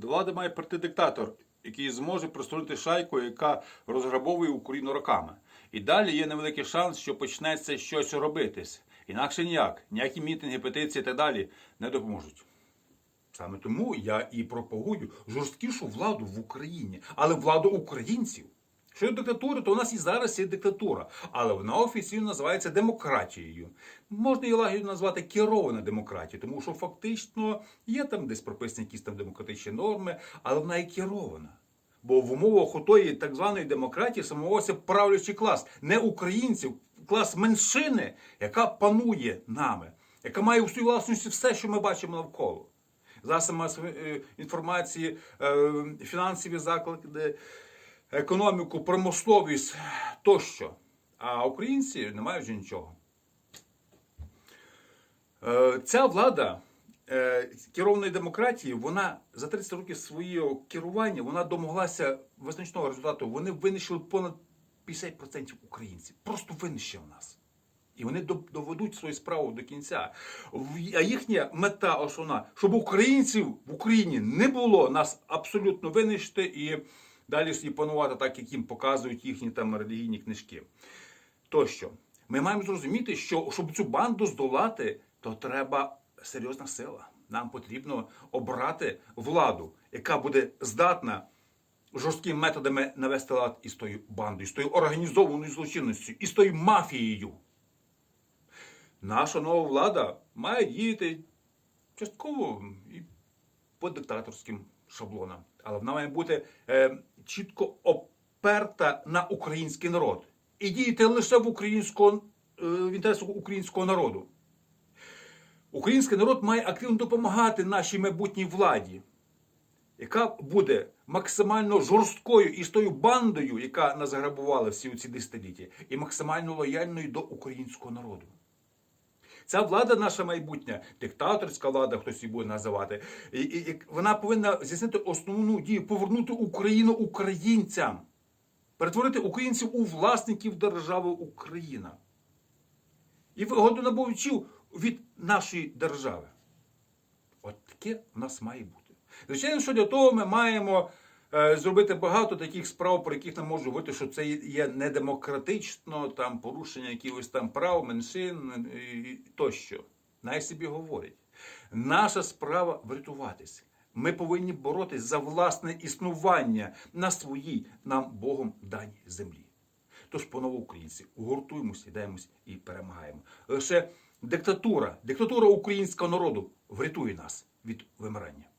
До влади має прийти диктатор, який зможе пристроїти шайку, яка розграбовує Україну роками. І далі є невеликий шанс, що почнеться щось робитись. Інакше ніяк. Ніякі мітинги, петиції так далі не допоможуть. Саме тому я і пропагую жорсткішу владу в Україні, але владу українців. Щодо диктатури, то у нас і зараз є диктатура, але вона офіційно називається демократією. Можна її лагідно назвати керована демократією, тому що фактично є там десь прописані якісь там демократичні норми, але вона і керована. Бо в умовах отої так званої демократії самовився правлячий клас, не українців, клас меншини, яка панує нами, яка має в своїй власності все, що ми бачимо навколо. Засоби е, інформації, е, фінансові заклади, економіку, промисловість тощо. А українці не мають нічого. Е, Ця влада е, керованої демократії, вона за 30 років свого керування вона домоглася визначного результату. Вони винищили понад 50% українців. Просто винищили нас. І вони доведуть свою справу до кінця. А їхня мета основна, щоб українців в Україні не було, нас абсолютно винищити і далі собі панувати так, як їм показують їхні там релігійні книжки. Тощо, ми маємо зрозуміти, що щоб цю банду здолати, то треба серйозна сила. Нам потрібно обрати владу, яка буде здатна жорсткими методами навести лад із тою бандою, з тою організованою злочинністю, і з тою мафією. Наша нова влада має діяти частково і по диктаторським шаблонам. Але вона має бути е, чітко оперта на український народ і діяти лише в, українського, е, в інтересах українського народу. Український народ має активно допомагати нашій майбутній владі, яка буде максимально жорсткою і з тою бандою, яка нас грабувала всі ці десятиліття, і максимально лояльною до українського народу. Ця влада наша майбутня, диктаторська влада, хтось її буде називати, і, і, вона повинна здійснити основну дію, повернути Україну українцям, перетворити українців у власників держави Україна. І вигодонабувачів від нашої держави. От таке в нас має бути. Звичайно, що для того ми маємо зробити багато таких справ, про яких нам може говорити, що це є недемократично, там порушення якихось там прав, меншин і тощо. Най собі говорять. Наша справа врятуватися. Ми повинні боротися за власне існування на своїй нам Богом даній землі. Тож, панове українці, гуртуємося, йдемось і перемагаємо. Лише диктатура, диктатура українського народу врятує нас від вимирання.